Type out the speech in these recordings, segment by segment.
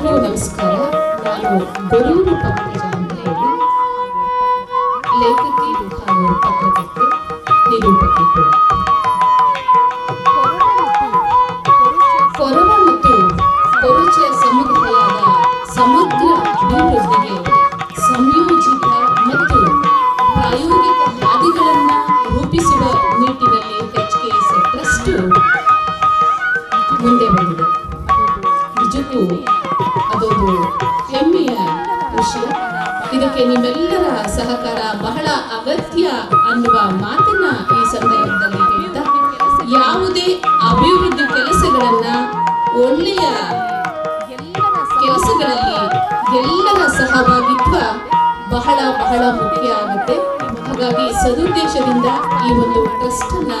ಎಲ್ಲರಿಗೂ ನಮಸ್ಕಾರ. ನಾನು ಗೊರೂರು ಪಂಕಜ ಅಂತ ಹೇಳಿ ಲೇಖಕಿ ಹಾಗೂ ಪತ್ರಕರ್ತೆ ನಿರೂಪಕಿ ಕೂಡ. ಬಹಳ ಮುಖ್ಯ ಆಗುತ್ತೆ. ಹಾಗಾಗಿ ಸದುದ್ದೇಶದಿಂದ ಈ ಒಂದು ಟ್ರಸ್ಟ್ ಅನ್ನ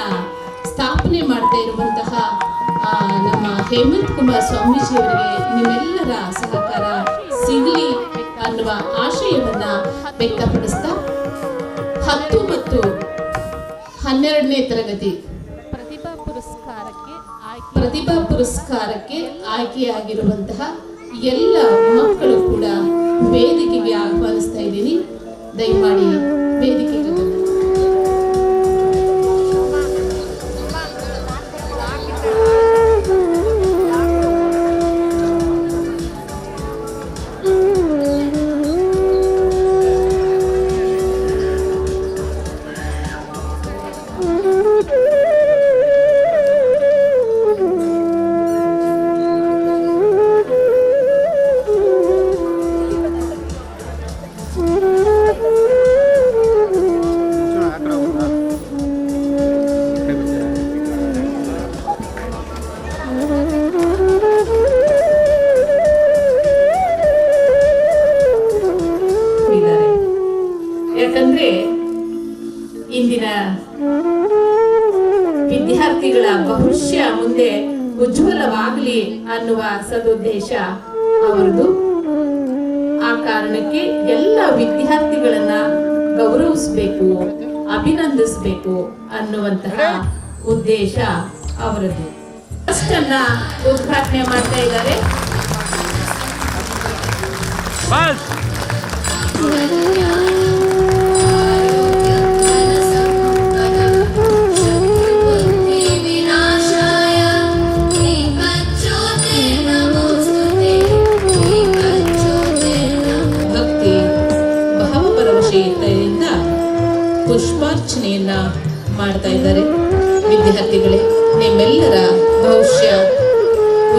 ಸ್ಥಾಪನೆ ಮಾಡ್ತಾ ಇರುವಂತಹ ನಮ್ಮ ಹೇಮಂತ್ ಕುಮಾರ್ ಸ್ವಾಮೀಜಿ ಅವರಿಗೆ ನಿಮ್ಮೆಲ್ಲರ ಸಹಕಾರ ಸಿಗಲಿ ಅನ್ನುವ ಆಶಯವನ್ನ ವ್ಯಕ್ತಪಡಿಸ್ತಾ ಹತ್ತು ಮತ್ತು ಹನ್ನೆರಡನೇ ತರಗತಿ ಪ್ರತಿಭಾ ಪುರಸ್ಕಾರಕ್ಕೆ ಪ್ರತಿಭಾ ಪುರಸ್ಕಾರಕ್ಕೆ ಆಯ್ಕೆಯಾಗಿರುವಂತಹ ಎಲ್ಲ ಮಕ್ಕಳು ಕೂಡ ವೇದಿಕೆಗೆ ಆಹ್ವಾನಿಸ್ತಾ ಇದ್ದೀನಿ. ದಯಮಾಡಿ ವೇದಿಕೆಗೆ ಬನ್ನಿ. ಇದ್ದಾರೆ ¡Vals! ಭಕ್ತಿ ಭಾವಪರವಶೀತೆಯಿಂದ ಪುಷ್ಪಾರ್ಚನೆಯನ್ನ ಮಾಡ್ತಾ ಇದ್ದಾರೆ ವಿದ್ಯಾರ್ಥಿಗಳೇ ನಿಮ್ಮೆಲ್ಲರ ಭವಿಷ್ಯ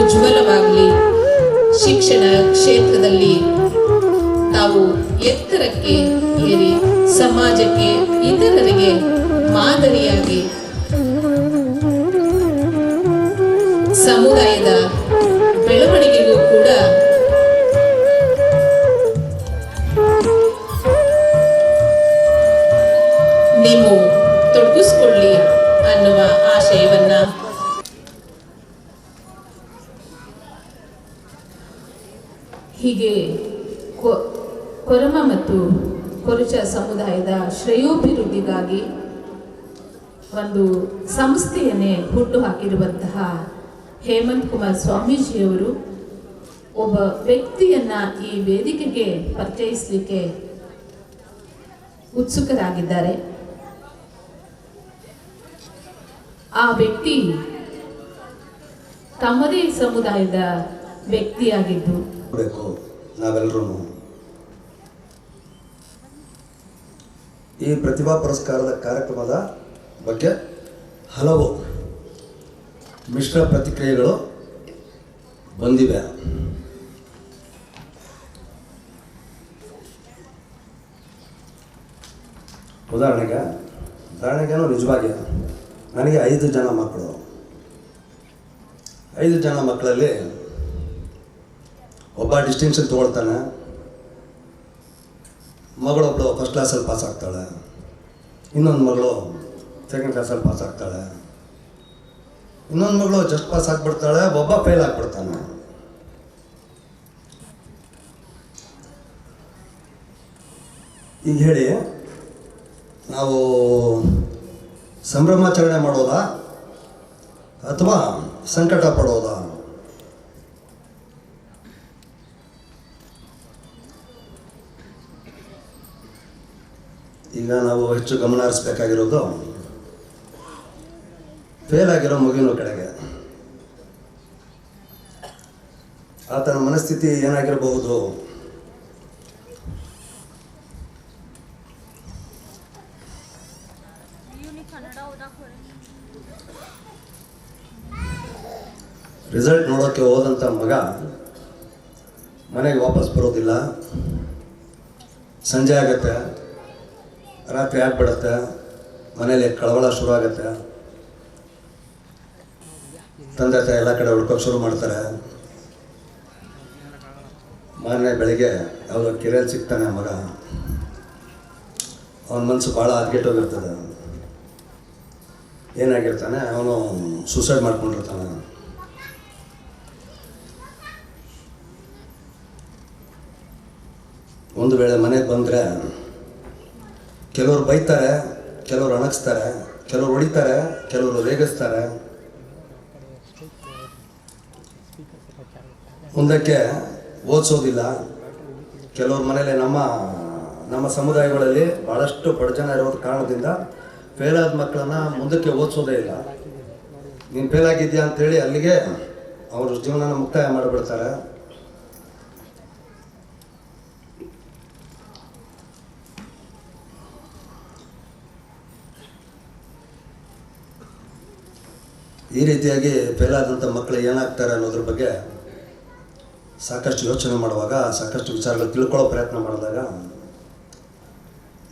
ಉಜ್ವಲವಾಗಲಿ ಶಿಕ್ಷಣ ಕ್ಷೇತ್ರದಲ್ಲಿ ತಾವು ಎತ್ತರಕ್ಕೆ ಏರಿ ಸಮಾಜಕ್ಕೆ ಇತರರಿಗೆ ಮಾದರಿಯಾಗಿ. ಸಮುದಾಯದ ಕೊರಮ ಮತ್ತು ಕೊರಚ ಸಮುದಾಯದ ಶ್ರೇಯೋಭಿವೃದ್ಧಿಗಾಗಿ ಒಂದು ಸಂಸ್ಥೆಯನ್ನೇ ಹುಟ್ಟು ಹಾಕಿರುವಂತಹ ಹೇಮಂತ್ ಕುಮಾರ್ ಸ್ವಾಮೀಜಿಯವರು ಒಬ್ಬ ವ್ಯಕ್ತಿಯನ್ನ ಈ ವೇದಿಕೆಗೆ ಪರಿಚಯಿಸಲಿಕ್ಕೆ ಉತ್ಸುಕರಾಗಿದ್ದಾರೆ. ಆ ವ್ಯಕ್ತಿ ತಮ್ಮದೇ ಸಮುದಾಯದ ವ್ಯಕ್ತಿಯಾಗಿದ್ದು. ನಾವೆಲ್ಲರೂ ಈ ಪ್ರತಿಭಾ ಪುರಸ್ಕಾರದ ಕಾರ್ಯಕ್ರಮದ ಬಗ್ಗೆ ಹಲವು ಮಿಶ್ರ ಪ್ರತಿಕ್ರಿಯೆಗಳು ಬಂದಿವೆ. ಉದಾಹರಣೆಗೆ ಉದಾಹರಣೆಗೇನು ನಿಜವಾಗಿ ನನಗೆ ಐದು ಜನ ಮಕ್ಕಳು. ಐದು ಜನ ಮಕ್ಕಳಲ್ಲಿ ಒಬ್ಬ ಡಿಸ್ಟಿಂಕ್ಷನ್ ತೊಗೊಳ್ತಾನೆ ಮಗಳೊಬ್ಬಳು ಫಸ್ಟ್ ಕ್ಲಾಸಲ್ಲಿ ಪಾಸ್ ಆಗ್ತಾಳೆ. ಇನ್ನೊಂದು ಮಗಳು ಸೆಕೆಂಡ್ ಕ್ಲಾಸಲ್ಲಿ ಪಾಸ್ ಆಗ್ತಾಳೆ. ಇನ್ನೊಂದು ಮಗಳು ಜಸ್ಟ್ ಪಾಸ್ ಆಗಿಬಿಡ್ತಾಳೆ, ಒಬ್ಬ ಫೇಲ್ ಆಗಿಬಿಡ್ತಾನೆ. ಈಗ ಹೇಳಿ, ನಾವು ಸಂಭ್ರಮಾಚರಣೆ ಮಾಡೋದಾ ಅಥವಾ ಸಂಕಟ ಪಡೋದಾ? ಈಗ ನಾವು ಹೆಚ್ಚು ಗಮನ ಹರಿಸ್ಬೇಕಾಗಿರೋದು ಫೇಲ್ ಆಗಿರೋ ಮಗುವಿನ ಕಡೆಗೆ ಆತನ ಮನಸ್ಥಿತಿ ಏನಾಗಿರಬಹುದು? ರಿಸಲ್ಟ್ ನೋಡೋಕ್ಕೆ ಹೋದಂಥ ಮಗ ಮನೆಗೆ ವಾಪಸ್ ಬರೋದಿಲ್ಲ. ಸಂಜೆ ಆಗತ್ತೆ. ರಾತ್ರಿ ಆಗ್ಬಿಡತ್ತೆ ಮನೇಲಿ ಕಳವಳ ಶುರು ಆಗತ್ತೆ ತಂದೆ ತಾಯಿ ಎಲ್ಲ ಕಡೆ ಹುಡ್ಕೋಕೆ ಶುರು ಮಾಡ್ತಾರೆ. ಮಾರನೇ ಬೆಳಿಗ್ಗೆ ಯಾವುದೋ ಕೆರೆಯಲ್ಲಿ ಸಿಗ್ತಾನೆ ಮಗ. ಅವನ ಮನಸ್ಸು ಭಾಳ ಹದ್ಗೆಟ್ಟೋಗಿರ್ತದೆ ಏನಾಗಿರ್ತಾನೆ? ಅವನು ಸೂಸೈಡ್ ಮಾಡ್ಕೊಂಡಿರ್ತಾನೆ. ಒಂದು ವೇಳೆ ಮನೆಗೆ ಬಂದರೆ ಕೆಲವರು ಬೈತಾರೆ, ಕೆಲವರು ಅಣಗಿಸ್ತಾರೆ, ಕೆಲವರು ಹೊಡಿತಾರೆ, ಕೆಲವರು ರೇಗಿಸ್ತಾರೆ. ಮುಂದಕ್ಕೆ ಓದಿಸೋದಿಲ್ಲ. ಕೆಲವ್ರ ಮನೇಲಿ ನಮ್ಮ ನಮ್ಮ ಸಮುದಾಯಗಳಲ್ಲಿ ಭಾಳಷ್ಟು ಬಡಜನ ಇರೋದ್ರ ಕಾರಣದಿಂದ ಫೇಲ್ ಆದ ಮಕ್ಕಳನ್ನ ಮುಂದಕ್ಕೆ ಓದಿಸೋದೇ ಇಲ್ಲ. ನೀನು ಫೇಲ್ ಆಗಿದ್ಯಾ ಅಂತೇಳಿ ಅಲ್ಲಿಗೆ ಅವರು ಜೀವನನ ಮುಕ್ತಾಯ ಮಾಡಿಬಿಡ್ತಾರೆ. ಈ ರೀತಿಯಾಗಿ ಫೇಲ್ ಆದಂಥ ಮಕ್ಕಳು ಏನಾಗ್ತಾರೆ ಅನ್ನೋದ್ರ ಬಗ್ಗೆ ಸಾಕಷ್ಟು ಯೋಚನೆ ಮಾಡುವಾಗ, ಸಾಕಷ್ಟು ವಿಚಾರಗಳು ತಿಳ್ಕೊಳ್ಳೋ ಪ್ರಯತ್ನ ಮಾಡಿದಾಗ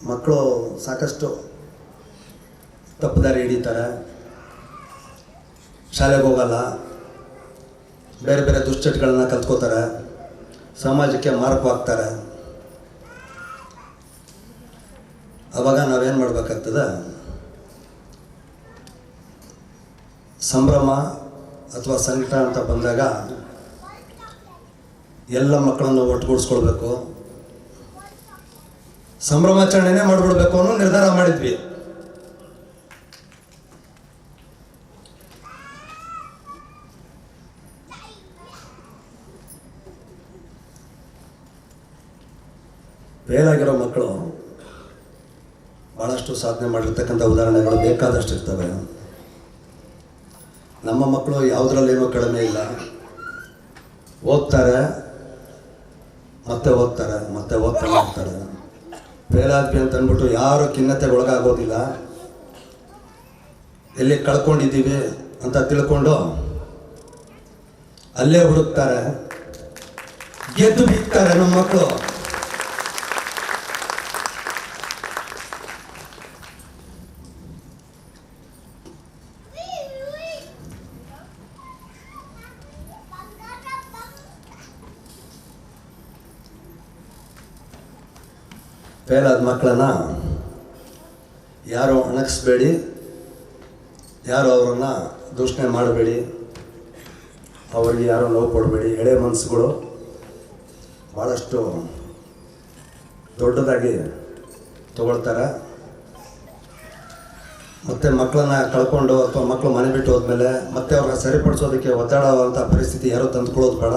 ಮಕ್ಕಳು ಸಾಕಷ್ಟು ತಪ್ಪು ದಾರಿ ಹಿಡಿತಾರೆ. ಶಾಲೆಗೆ ಹೋಗಲ್ಲ. ಬೇರೆ ಬೇರೆ ದುಶ್ಚಟಗಳನ್ನ ಕಲ್ತ್ಕೋತಾರೆ. ಸಮಾಜಕ್ಕೆ ಮಾರಕವಾಗ್ತಾರೆ. ಅವಾಗ ನಾವೇನು ಮಾಡಬೇಕಾಗ್ತದೆ? ಸಂಭ್ರಮ ಅಥವಾ ಸಂಕಟ ಅಂತ ಬಂದಾಗ ಎಲ್ಲ ಮಕ್ಕಳನ್ನು ಒಟ್ಟುಗೂಡಿಸ್ಕೊಳ್ಬೇಕು. ಸಂಭ್ರಮಾಚರಣೆನೇ ಮಾಡಿಬಿಡ್ಬೇಕು ಅನ್ನೋ ನಿರ್ಧಾರ ಮಾಡಿದ್ವಿ. ಫೇಲಾಗಿರೋ ಮಕ್ಕಳು ಭಾಳಷ್ಟು ಸಾಧನೆ ಮಾಡಿರ್ತಕ್ಕಂಥ ಉದಾಹರಣೆಗಳು ಬೇಕಾದಷ್ಟು ಇರ್ತವೆ ನಮ್ಮ ಮಕ್ಕಳು ಯಾವುದ್ರಲ್ಲೇನೂ ಕಡಿಮೆ ಇಲ್ಲ. ಓದ್ತಾರೆ, ಮತ್ತೆ ಓದ್ತಾರೆ ಮತ್ತೆ ಓದ್ತಾರೆ ಹೋಗ್ತಾರೆ ಫೇಲ್ ಅಂತ ಅಂದ್ಬಿಟ್ಟು ಯಾರು ಖಿನ್ನತೆಗೆ ಒಳಗಾಗೋದಿಲ್ಲ. ಎಲ್ಲಿ ಕಳ್ಕೊಂಡಿದ್ದೀವಿ ಅಂತ ತಿಳ್ಕೊಂಡು ಅಲ್ಲೇ ಹುಡುಕ್ತಾರೆ, ಗೆದ್ದು ಬಿಡ್ತಾರೆ ನಮ್ಮ ಮಕ್ಕಳು. ಫೇಲ್ ಆದ ಮಕ್ಕಳನ್ನ ಯಾರು ಅಣಗಿಸ್ಬೇಡಿ, ಯಾರು ಅವರನ್ನು ದೂಷಣೆ ಮಾಡಬೇಡಿ, ಅವರಿಗೆ ಯಾರು ನೋವು ಕೊಡಬೇಡಿ, ಎಳೆ ಮನಸ್ಸುಗಳು ಭಾಳಷ್ಟು ದೊಡ್ಡದಾಗಿ ತಗೊಳ್ತಾರೆ. ಮತ್ತು ಮಕ್ಕಳನ್ನ ಕಳ್ಕೊಂಡು ಅಥವಾ ಮಕ್ಕಳು ಮನೆ ಬಿಟ್ಟು ಹೋದ್ಮೇಲೆ ಮತ್ತೆ ಅವ್ರನ್ನ ಸರಿಪಡಿಸೋದಕ್ಕೆ ಒದ್ದಾಡುವಂಥ ಪರಿಸ್ಥಿತಿ ಯಾರೂ ತಂದುಕೊಳ್ಳೋದು ಬೇಡ.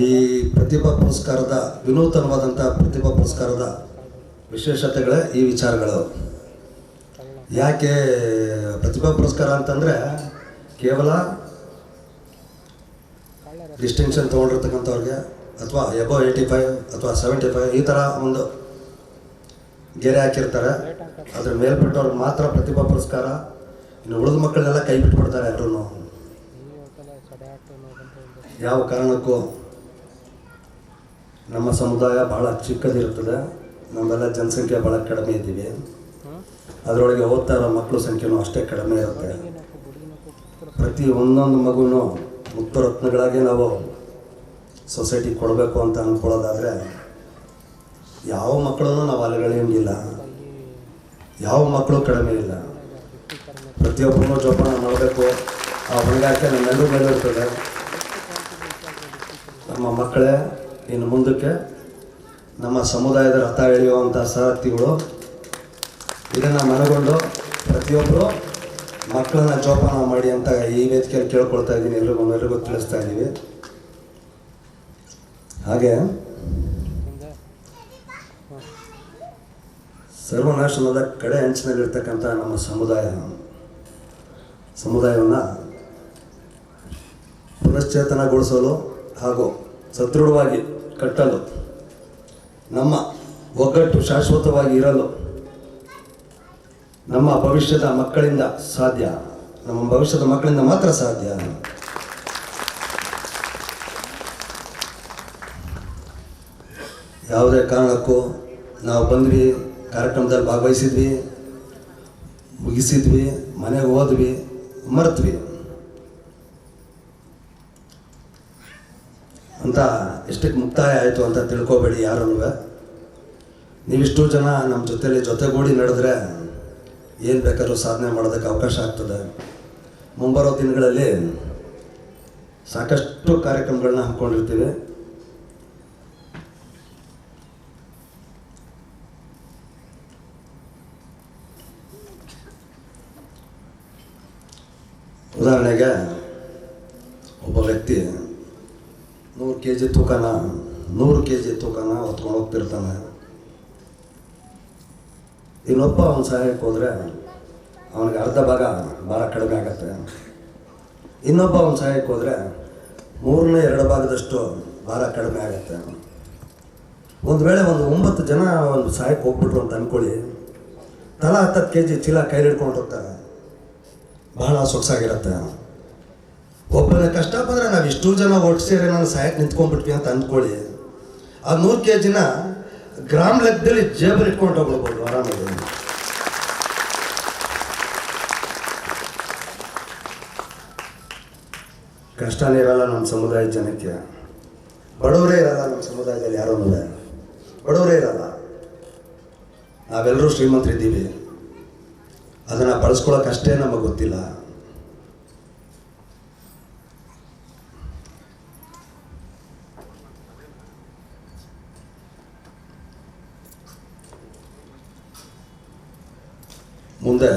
ಈ ಪ್ರತಿಭಾ ಪುರಸ್ಕಾರದ ವಿನೂತನವಾದಂಥ ಪ್ರತಿಭಾ ಪುರಸ್ಕಾರದ ವಿಶೇಷತೆಗಳೇ ಈ ವಿಚಾರಗಳು. ಯಾಕೆ ಪ್ರತಿಭಾ ಪುರಸ್ಕಾರ ಅಂತಂದರೆ ಕೇವಲ ಡಿಸ್ಟಿಂಕ್ಷನ್ ತೊಗೊಂಡಿರ್ತಕ್ಕಂಥವ್ರಿಗೆ ಅಥವಾ ಎಬೋ ಏಯ್ಟಿ ಫೈವ್ ಅಥವಾ ಸೆವೆಂಟಿ ಫೈವ್ ಈ ಥರ ಒಂದು ಗೆರೆ ಹಾಕಿರ್ತಾರೆ. ಅದ್ರ ಮೇಲ್ಪಟ್ಟವ್ರಿಗೆ ಮಾತ್ರ ಪ್ರತಿಭಾ ಪುರಸ್ಕಾರ ಇನ್ನು ಉಳಿದ ಮಕ್ಕಳನ್ನೆಲ್ಲ ಕೈ ಬಿಟ್ಬಿಡ್ತಾರೆ ಎಲ್ಲರೂ. ಯಾವ ಕಾರಣಕ್ಕೂ ನಮ್ಮ ಸಮುದಾಯ ಭಾಳ ಚಿಕ್ಕದಿರುತ್ತದೆ. ನಮ್ಮೆಲ್ಲ ಜನಸಂಖ್ಯೆ ಭಾಳ ಕಡಿಮೆ ಇದ್ದೀವಿ. ಅದರೊಳಗೆ ಓದ್ತಾ ಇರೋ ಮಕ್ಕಳ ಸಂಖ್ಯೆನೂ ಅಷ್ಟೇ ಕಡಿಮೆ ಇರುತ್ತೆ. ಪ್ರತಿ ಒಂದೊಂದು ಮಗುನು ಮುಕ್ತ ರತ್ನಗಳಾಗಿ ನಾವು ಸೊಸೈಟಿ ಕೊಡಬೇಕು ಅಂತ ಅಂದ್ಕೊಳ್ಳೋದಾದರೆ ಯಾವ ಮಕ್ಕಳನ್ನು ನಾವು ಅಲಗಳೆಯಂಗಿಲ್ಲ ಯಾವ ಮಕ್ಕಳು ಕಡಿಮೆ ಇಲ್ಲ. ಪ್ರತಿಯೊಬ್ಬರೂ ಜೋಪಾನ ಮಾಡಬೇಕು. ಆ ಹೊಣೆಗಾರಿಕೆ ನಮ್ಮೆಲ್ಲರೂ ಮೇಲೆ ಇರ್ತದೆ ನಮ್ಮ ಮಕ್ಕಳೇ ಇನ್ನು ಮುಂದಕ್ಕೆ ನಮ್ಮ ಸಮುದಾಯದ ರಥ ಎಳೆಯುವಂಥ ಸಾರಥಿಗಳು ಇದನ್ನು ಮನಗೊಂಡು ಪ್ರತಿಯೊಬ್ಬರು ಮಕ್ಕಳನ್ನ ಜೋಪಾನ ಮಾಡಿ ಅಂತ ಈ ವೇದಿಕೆಯಲ್ಲಿ ಕೇಳ್ಕೊಳ್ತಾ ಇದ್ದೀನಿ. ಎಲ್ರಿಗೂ ಎಲ್ರಿಗೂ ತಿಳಿಸ್ತಾ ಇದ್ದೀವಿ. ಹಾಗೆ ಸರ್ವನಾಶನದ ಕಡೆ ಅಂಚಿನಲ್ಲಿರ್ತಕ್ಕಂಥ ನಮ್ಮ ಸಮುದಾಯ, ಸಮುದಾಯವನ್ನು ಪುನಶ್ಚೇತನಗೊಳಿಸಲು ಹಾಗೂ ಸದೃಢವಾಗಿ ಕಟ್ಟಲು. ನಮ್ಮ ಒಗ್ಗಟ್ಟು ಶಾಶ್ವತವಾಗಿ ಇರಲು ನಮ್ಮ ಭವಿಷ್ಯದ ಮಕ್ಕಳಿಂದ ಸಾಧ್ಯ. ನಮ್ಮ ಭವಿಷ್ಯದ ಮಕ್ಕಳಿಂದ ಮಾತ್ರ ಸಾಧ್ಯ. ಯಾವುದೇ ಕಾರಣಕ್ಕೂ ನಾವು ಬಂದ್ವಿ, ಕಾರ್ಯಕ್ರಮದಲ್ಲಿ ಭಾಗವಹಿಸಿದ್ವಿ, ಮುಗಿಸಿದ್ವಿ, ಮನೆಗೆ ಹೋದ್ವಿ, ಮರೆತ್ವಿ. ಅಂತ ಎಷ್ಟಕ್ಕೆ ಮುಕ್ತಾಯ ಆಯಿತು ಅಂತ ತಿಳ್ಕೊಬೇಡಿ ಯಾರೂ ನೀವಿಷ್ಟು ಜನ ನಮ್ಮ ಜೊತೆಲಿ ಜೊತೆಗೂಡಿ ನಡೆದ್ರೆ ಏನು ಬೇಕಾದ್ರೂ ಸಾಧನೆ ಮಾಡೋದಕ್ಕೆ ಅವಕಾಶ ಆಗ್ತದೆ. ಮುಂಬರೋ ದಿನಗಳಲ್ಲಿ ಸಾಕಷ್ಟು ಕಾರ್ಯಕ್ರಮಗಳನ್ನ ಹಮ್ಮಿಕೊಂಡಿರ್ತೀವಿ. ಉದಾಹರಣೆಗೆ ಒಬ್ಬ ವ್ಯಕ್ತಿ ನೂರು ಕೆ ಜಿ ತೂಕನ, ನೂರು ಕೆ ಜಿ ತೂಕನ ಹೊತ್ಕೊಂಡು ಹೋಗ್ತಿರ್ತಾನೆ. ಇನ್ನೊಬ್ಬ ಅವನ ಸಹಾಯಕ್ಕೆ ಹೋದರೆ ಅವನಿಗೆ ಅರ್ಧ ಭಾಗ ಭಾಳ ಕಡಿಮೆ ಆಗತ್ತೆ. ಇನ್ನೊಬ್ಬ ಅವನ ಸಹಾಯಕ್ಕೆ ಹೋದರೆ ಮೂರನೇ ಎರಡು ಭಾಗದಷ್ಟು ಭಾರ ಕಡಿಮೆ ಆಗುತ್ತೆ. ಒಂದು ವೇಳೆ ಒಂದು ಒಂಬತ್ತು ಜನ ಒಂದು ಸಹಾಯಕ್ಕೆ ಹೋಗ್ಬಿಟ್ರು ಅಂತ ಅಂದ್ಕೊಳ್ಳಿ ತಲಾ ಹತ್ತತ್ತು ಕೆ ಜಿ ಚೀಲ ಕೈಲಿಡ್ಕೊಂಡು ಹೋಗ್ತಾರೆ. ಬಹಳ ಸೊಗಸಾಗಿರುತ್ತೆ. ಒಬ್ಬನ ಕಷ್ಟ ನಾವು ಇಷ್ಟು ಜನ ಒಟ್ಟು ಸೇರಿ ನಾನು ಸಹಾಯಕ್ಕೆ ನಿಂತ್ಕೊಂಡ್ಬಿಟ್ವಿ ಅಂತ ಅಂದ್ಕೊಳ್ಳಿ. ಆ ನೂರು ಕೆ ಜಿನ ಗ್ರಾಮ್ ಲೆಕ್ಕದಲ್ಲಿ ಜೇಬರ್ ಇಟ್ಕೊಂಡು ಹೋಗ್ಬೋದು ಆರಾಮಾಗಿ. ಕಷ್ಟನೇ ಇರಲ್ಲ ನಮ್ಮ ಸಮುದಾಯದ ಜನಕ್ಕೆ. ಬಡವರೇ ಇರಲ್ಲ ನಮ್ಮ ಸಮುದಾಯದಲ್ಲಿ ಯಾರೂ ಬಡವರೇ ಇರಲ್ಲ. ನಾವೆಲ್ಲರೂ ಶ್ರೀಮಂತರಿದ್ದೀವಿ. ಅದನ್ನು ಬಳಸ್ಕೊಳ್ಳೋಕ್ಕಷ್ಟೇ ನಮಗೆ ಗೊತ್ತಿಲ್ಲ ಮುಂದೆ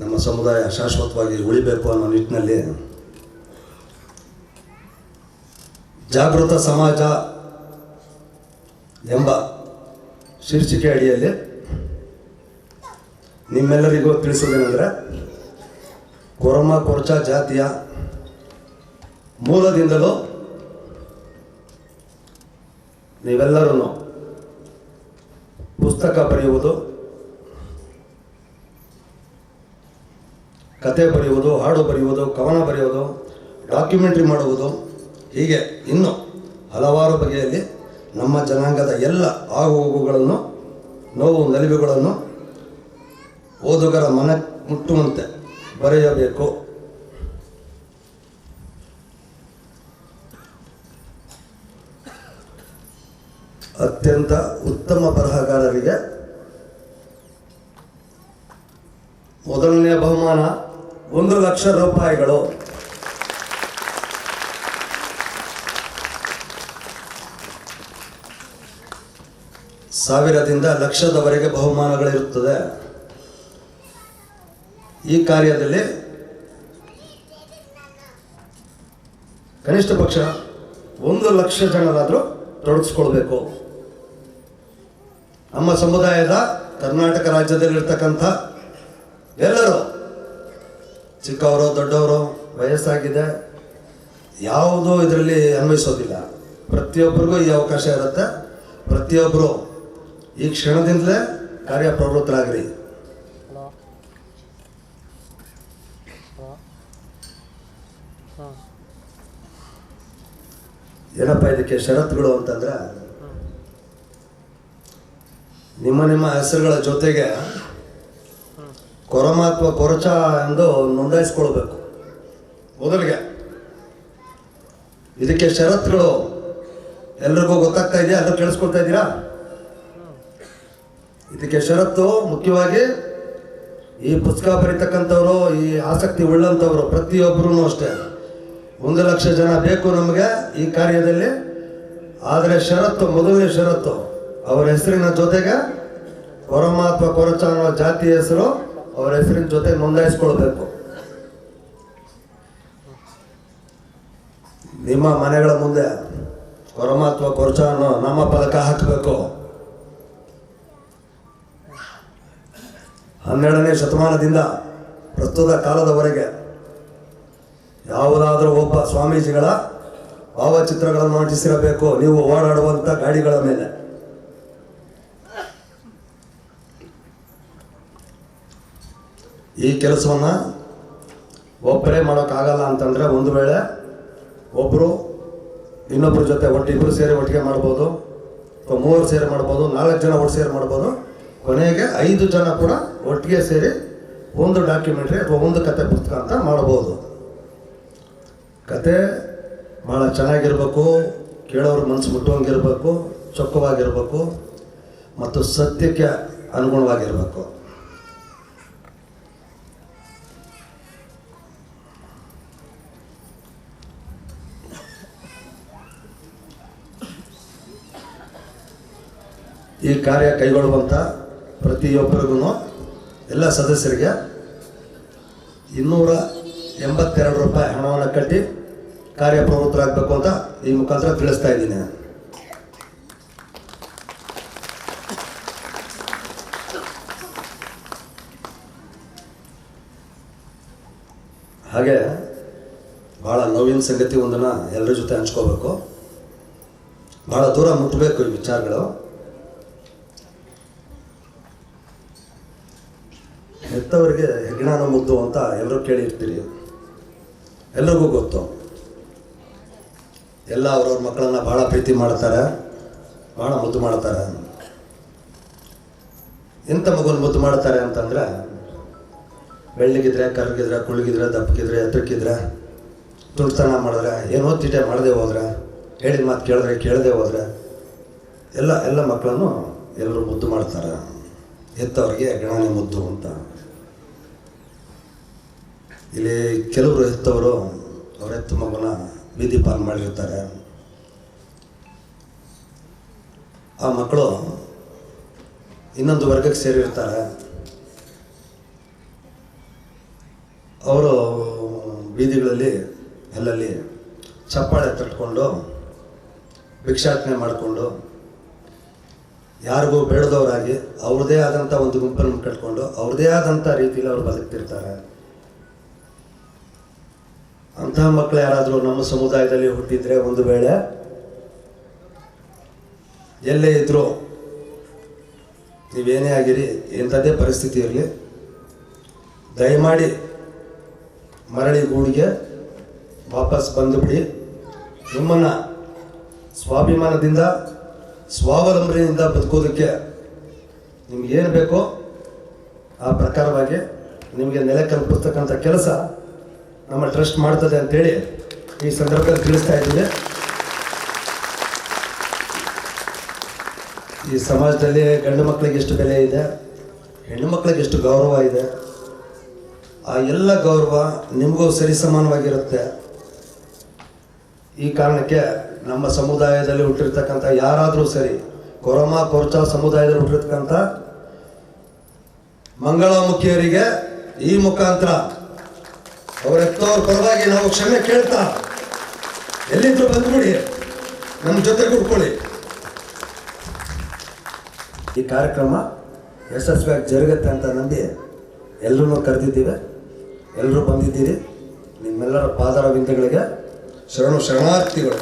ನಮ್ಮ ಸಮುದಾಯ ಶಾಶ್ವತವಾಗಿ ಉಳಿಬೇಕು ಅನ್ನೋ ನಿಟ್ಟಿನಲ್ಲಿ ಜಾಗೃತ ಸಮಾಜ ಎಂಬ ಶೀರ್ಷಿಕೆ ಅಡಿಯಲ್ಲಿ ನಿಮ್ಮೆಲ್ಲರಿಗೂ ತಿಳಿಸೋದೇನೆಂದರೆ ಕೊರಮ ಕೊರ್ಚ ಜಾತಿಯ ಮೂಲದಿಂದಲೂ ನೀವೆಲ್ಲರೂ ಪುಸ್ತಕ ಬರೆಯುವುದು ಕತೆ ಬರೆಯುವುದು, ಹಾಡು ಬರೆಯುವುದು, ಕವನ ಬರೆಯುವುದು ಡಾಕ್ಯುಮೆಂಟ್ರಿ ಮಾಡುವುದು, ಹೀಗೆ ಇನ್ನು ಹಲವಾರು ಬಗೆಯಲ್ಲಿ ನಮ್ಮ ಜನಾಂಗದ ಎಲ್ಲ ಆಗುಹೋಗುಗಳನ್ನು, ನೋವು, ನಲಿವುಗಳನ್ನು ಓದುಗರ ಮನ ಮುಟ್ಟುವಂತೆ ಬರೆಯಬೇಕು. ಅತ್ಯಂತ ಉತ್ತಮ ಬರಹಗಾರರಿಗೆ ಮೊದಲನೇ ಬಹುಮಾನ ಒಂದು ಲಕ್ಷ ರೂಪಾಯಿಗಳು. ಸಾವಿರದಿಂದ ಲಕ್ಷದವರೆಗೆ ಬಹುಮಾನಗಳಿರುತ್ತದೆ. ಈ ಕಾರ್ಯದಲ್ಲಿ ಕನಿಷ್ಠ ಪಕ್ಷ ಒಂದು ಲಕ್ಷ ಜನರಾದರೂ ತೊಡಗಿಸ್ಕೊಳ್ಬೇಕು. ನಮ್ಮ ಸಮುದಾಯದ ಕರ್ನಾಟಕ ರಾಜ್ಯದಲ್ಲಿರ್ತಕ್ಕಂಥ ಎಲ್ಲರೂ ಚಿಕ್ಕವರು ದೊಡ್ಡವರು ವಯಸ್ಸಾಗಿದೆ. ಯಾವುದೂ ಇದರಲ್ಲಿ ಅನ್ವಯಿಸೋದಿಲ್ಲ. ಪ್ರತಿಯೊಬ್ಬರಿಗೂ ಈ ಅವಕಾಶ ಇರುತ್ತೆ. ಪ್ರತಿಯೊಬ್ಬರು ಈ ಕ್ಷಣದಿಂದಲೇ ಕಾರ್ಯಪ್ರವೃತ್ತರಾಗ್ರಿ ಏನಪ್ಪ ಇದಕ್ಕೆ ಷರತ್ತುಗಳು ಅಂತಂದ್ರೆ ನಿಮ್ಮ ನಿಮ್ಮ ಹೆಸರುಗಳ ಜೊತೆಗೆ ಕೊರಮ ಅಥವಾ ಕೊರಚ ಎಂದು ನೋಂದಾಯಿಸ್ಕೊಳ್ಬೇಕು. ಮೊದಲಿಗೆ ಇದಕ್ಕೆ ಷರತ್ತುಗಳು ಎಲ್ರಿಗೂ ಗೊತ್ತಾಗ್ತಾ ಇದೆಯಾ? ಎಲ್ಲರೂ ಕೇಳಿಸ್ಕೊಳ್ತಾ ಇದ್ದೀರಾ ಇದಕ್ಕೆ ಷರತ್ತು ಮುಖ್ಯವಾಗಿ ಈ ಪುಸ್ತಕ ಬರೀತಕ್ಕಂಥವ್ರು ಈ ಆಸಕ್ತಿ ಉಳ್ಳಂಥವ್ರು ಪ್ರತಿಯೊಬ್ಬರೂ ಅಷ್ಟೇ. ಒಂದು ಲಕ್ಷ ಜನ ಬೇಕು ನಮಗೆ ಈ ಕಾರ್ಯದಲ್ಲಿ. ಆದರೆ ಷರತ್ತು ಮೊದಲನೇ ಷರತ್ತು. ಅವರ ಹೆಸರಿನ ಜೊತೆಗೆ ಪರಮಾತ್ಮ ಅಥವಾ ಕೊರಚ ಅನ್ನೋ ಜಾತಿ ಹೆಸರು ಅವರ ಹೆಸರಿನ ಜೊತೆ ನೋಂದಾಯಿಸ್ಕೊಳ್ಬೇಕು. ನಿಮ್ಮ ಮನೆಗಳ ಮುಂದೆ ಕೊರಮ ಅಥವಾ ಕೊರಚ ಅನ್ನೋ ನಾಮಫಲಕ ಹಾಕಬೇಕು. ಹನ್ನೆರಡನೇ ಶತಮಾನದಿಂದ ಪ್ರಸ್ತುತ ಕಾಲದವರೆಗೆ ಯಾವುದಾದ್ರೂ ಒಬ್ಬ ಸ್ವಾಮೀಜಿಗಳ ಭಾವಚಿತ್ರಗಳನ್ನು ಅಂಟಿಸಿರಬೇಕು ನೀವು ಓಡಾಡುವಂಥ ಗಾಡಿಗಳ ಮೇಲೆ. ಈ ಕೆಲಸವನ್ನು ಒಬ್ಬರೇ ಮಾಡೋಕ್ಕಾಗಲ್ಲ ಅಂತಂದರೆ ಒಂದು ವೇಳೆ ಒಬ್ಬರು ಇನ್ನೊಬ್ಬರ ಜೊತೆ ಒಟ್ಟು ಇಬ್ಬರು ಸೇರಿ ಒಟ್ಟಿಗೆ ಮಾಡ್ಬೋದು, ಅಥವಾ ಮೂವರು ಸೇರಿ ಮಾಡ್ಬೋದು, ನಾಲ್ಕು ಜನ ಒಟ್ಟು ಸೇರಿ ಮಾಡ್ಬೋದು, ಕೊನೆಗೆ ಐದು ಜನ ಕೂಡ ಒಟ್ಟಿಗೆ ಸೇರಿ ಒಂದು ಡಾಕ್ಯುಮೆಂಟ್ರಿ ಅಥವಾ ಒಂದು ಕತೆ ಪುಸ್ತಕ ಅಂತ ಮಾಡ್ಬೋದು. ಕತೆ ಭಾಳ ಚೆನ್ನಾಗಿರ್ಬೇಕು, ಕೇಳೋರು ಮನಸ್ಸು ಮುಟ್ಟುವಂಗಿರಬೇಕು ಚೊಕ್ಕವಾಗಿರಬೇಕು, ಮತ್ತು ಸತ್ಯಕ್ಕೆ ಅನುಗುಣವಾಗಿರ್ಬೇಕು. ಈ ಕಾರ್ಯ ಕೈಗೊಳ್ಳುವಂಥ ಪ್ರತಿಯೊಬ್ಬರಿಗೂ, ಎಲ್ಲ ಸದಸ್ಯರಿಗೆ ಇನ್ನೂರ ಎಂಬತ್ತೆರಡು ರೂಪಾಯಿ ಹಣವನ್ನು ಕಟ್ಟಿ ಕಾರ್ಯಪ್ರವೃತ್ತರಾಗಬೇಕು ಅಂತ ಈ ಮುಖಾಂತರ ತಿಳಿಸ್ತಾ ಇದ್ದೀನಿ. ಹಾಗೆ ಭಾಳ ನೋವಿನ ಸಂಗತಿ ಒಂದನ್ನು ಎಲ್ಲರ ಜೊತೆ ಹಂಚ್ಕೋಬೇಕು. ಭಾಳ ದೂರ ಮುಟ್ಟಬೇಕು ಈ ವಿಚಾರಗಳು. ಹೆತ್ತವರಿಗೆ ಹೆಗ್ಗಣನ ಮುದ್ದು ಅಂತ ಎಲ್ಲರೂ ಕೇಳಿರ್ತೀರಿ. ಎಲ್ಲರಿಗೂ ಗೊತ್ತು. ಎಲ್ಲ ಅವ್ರವ್ರ ಮಕ್ಕಳನ್ನ ಭಾಳ ಪ್ರೀತಿ ಮಾಡ್ತಾರೆ. ಭಾಳ ಮುದ್ದು ಮಾಡ್ತಾರೆ. ಎಂಥ ಮಗುನ ಮುದ್ದು ಮಾಡ್ತಾರೆ ಅಂತಂದ್ರೆ, ಬೆಳ್ಳಗಿದ್ರೆ, ಕರ್ಗಿದ್ರೆ, ಕುಳ್ಗಿದ್ರೆ, ದಪ್ಪಗಿದ್ರೆ ಎತ್ತಕ್ಕಿದ್ರೆ ತುಂಟತನ ಮಾಡಿದ್ರೆ, ಏನೋ ತೀಟೆ ಮಾಡದೆ ಹೋದ್ರೆ, ಹೇಳಿದ ಮಾತು ಕೇಳಿದ್ರೆ ಕೇಳದೆ ಹೋದ್ರೆ, ಎಲ್ಲ ಎಲ್ಲ ಮಕ್ಕಳನ್ನು ಎಲ್ಲರೂ ಮುದ್ದು ಮಾಡ್ತಾರೆ. ಹೆತ್ತವರಿಗೆ ಗಣನೆ ಮುದ್ದು ಅಂತ. ಇಲ್ಲಿ ಕೆಲವರು ಹೆತ್ತವರು, ಅವರ ಹೆತ್ತ ಮಗನ ಬೀದಿ ಪಾಲ್ ಮಾಡಿರ್ತಾರೆ. ಆ ಮಕ್ಕಳು ಇನ್ನೊಂದು ವರ್ಗಕ್ಕೆ ಸೇರಿರ್ತಾರೆ. ಅವರು ಬೀದಿಗಳಲ್ಲಿ, ಅಲ್ಲಲ್ಲಿ ಚಪ್ಪಾಳೆ ತಟ್ಕೊಂಡು, ಭಿಕ್ಷಾಟನೆ ಮಾಡಿಕೊಂಡು, ಯಾರಿಗೂ ಬೇಡದವರಾಗಿ ಅವ್ರದ್ದೇ ಆದಂಥ ಒಂದು ಗುಂಪನ್ನು ಕಟ್ಕೊಂಡು ಅವ್ರದ್ದೇ ಆದಂಥ ರೀತಿಯಲ್ಲಿ ಅವ್ರು ಬದುಕ್ತಿರ್ತಾರೆ. ಅಂತಹ ಮಕ್ಕಳು ಯಾರಾದರೂ ನಮ್ಮ ಸಮುದಾಯದಲ್ಲಿ ಹುಟ್ಟಿದ್ರೆ ಒಂದು ವೇಳೆ ಎಲ್ಲೇ ಇದ್ರೂ ನೀವೇನೇ ಆಗಿರಿ, ಎಂಥದ್ದೇ ಪರಿಸ್ಥಿತಿ ಇರಲಿ. ದಯಮಾಡಿ ಮರಳಿ ಗೂಡಿಗೆ ವಾಪಸ್ ಬಂದುಬಿಡಿ. ನಿಮ್ಮನ್ನು ಸ್ವಾಭಿಮಾನದಿಂದ, ಸ್ವಾವಲಂಬನೆಯಿಂದ ಬದುಕೋದಕ್ಕೆ ನಿಮ್ಗೇನು ಬೇಕೋ ಆ ಪ್ರಕಾರವಾಗಿ ನಿಮಗೆ ನೆಲೆ ಕಲ್ಪಿಸ್ತಕ್ಕಂಥ ಕೆಲಸ ನಮ್ಮ ಟ್ರಸ್ಟ್ ಮಾಡ್ತದೆ ಅಂತೇಳಿ ಈ ಸಂದರ್ಭದಲ್ಲಿ ತಿಳಿಸ್ತಾ ಇದ್ದೀನಿ. ಈ ಸಮಾಜದಲ್ಲಿ ಗಂಡು ಮಕ್ಕಳಿಗೆ ಎಷ್ಟು ಬೆಲೆ ಇದೆ, ಹೆಣ್ಣು ಮಕ್ಕಳಿಗೆ ಎಷ್ಟು ಗೌರವ ಇದೆ, ಆ ಎಲ್ಲ ಗೌರವ ನಿಮಗೂ ಸರಿಸಮಾನವಾಗಿರುತ್ತೆ ಈ ಕಾರಣಕ್ಕೆ ನಮ್ಮ ಸಮುದಾಯದಲ್ಲಿ ಹುಟ್ಟಿರ್ತಕ್ಕಂಥ ಯಾರಾದರೂ ಸರಿ, ಕೊರಮ, ಕೊರ್ಚ ಸಮುದಾಯದಲ್ಲಿ ಹುಟ್ಟಿರ್ತಕ್ಕಂಥ ಮಂಗಳಮುಖಿಯರಿಗೆ ಈ ಮುಖಾಂತರ ಅವರ ಹೆತ್ತವ್ರ ಪರವಾಗಿ ನಾವು ಕ್ಷಮೆ ಕೇಳ್ತಾ ಎಲ್ಲಿದ್ರು ಬಂದ್ಬಿಡಿ. ನಮ್ಮ ಜೊತೆ ಕೂತ್ಕೊಳ್ಳಿ. ಈ ಕಾರ್ಯಕ್ರಮ ಯಶಸ್ವಿಯಾಗಿ ಜರುಗುತ್ತೆ ಅಂತ ನಂಬಿ ಎಲ್ಲರೂ ಕರೆದಿದ್ದೀವಿ. ಎಲ್ಲರೂ ಬಂದಿದ್ದೀರಿ. ನಿಮ್ಮೆಲ್ಲರ ಪಾದರ ಬಿಂದುಗಳಿಗೆ ಶರಣು ಶರಣಾರ್ಥಿಗಳು.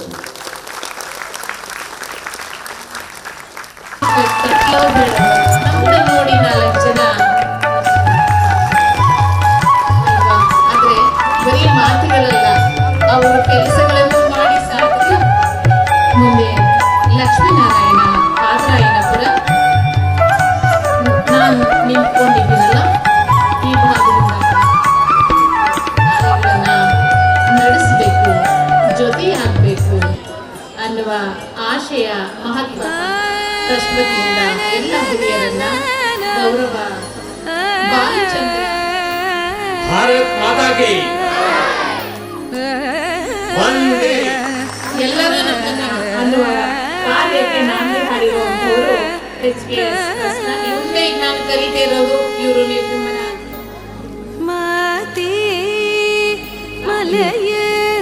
ಭಾರತ್ ಮಾತಾ ಕಿ ವಂದೇ ಎಲ್ಲರೂ ನಮ್ಮನ್ನ ಅನ್ನುವ ಕಾರ್ಯಕ್ಕೆ ನಾಂದಿ ಹಾಡಿರುವಂತವರು ಎಚ್ ಕೆ ಎಸ್ ಮುಂದೆ ಈಗ ನಾನು ಕರಿತಾ ಇರೋದು ಇವರು ನಿರ್ಗಮನ ಮಾತೆ ಮಲಯ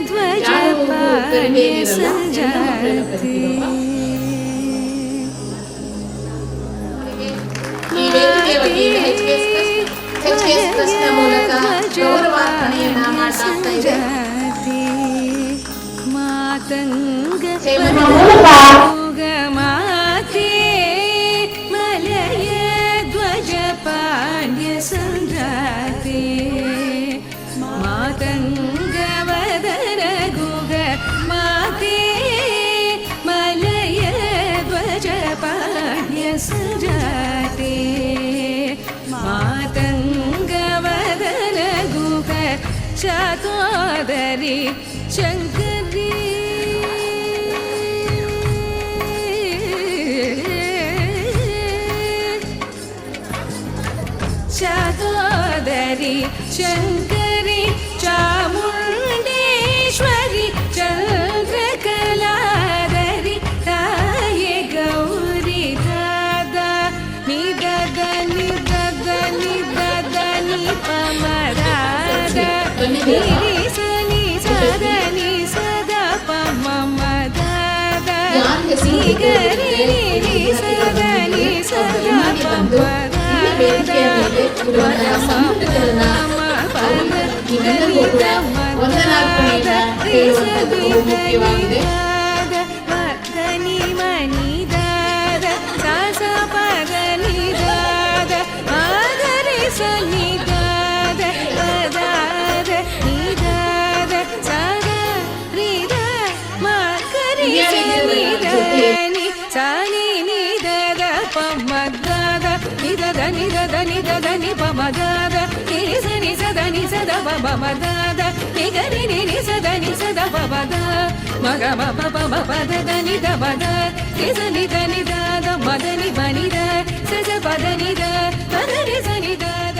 ಧ್ವಜ ಯಾರು ಕರಿದೇ ಪಾಣ್ಯ ಇರಲ್ಲ, ಹೆಣ್ಣು ಮಕ್ಕಳನ್ನ ಸಂಜಾತಿ ಈ ವೇದಿಕೆ ವತಿಯಿಂದ H K ಎಚ್ ಕೆ ಟ್ರಸ್ಟ್ನ ಮೂಲಕ ಗೌರವಾರ್ಪಣೆಯನ್ನ ಮಾಡಲಾಗ್ತಾ ಇದೆ ಮಾತಂಗ ചകാതരി ശങ്ക ವೇದಿಕೆಯ ಮೇಲೆ ಇರುವಂತಹ ಸಂಪುಟಗಳನ್ನ ನಿಮ್ಮೆಲ್ಲರಿಗೂ ಕೂಡ ವಂದನಾರ್ಪಣೆಯನ್ನ ಹೇಳುವಂಥದ್ದು ಬಹು ಮುಖ್ಯವಾಗಿದೆ పమదాద నిజ నిజద నిజద పమదాద నిగరి నిజద నిజద పమద మగ మప పమ పదద నిద పద నిజ నిద నిదాద మదని బనిద సజ పద నిద పద నిజ నిదాద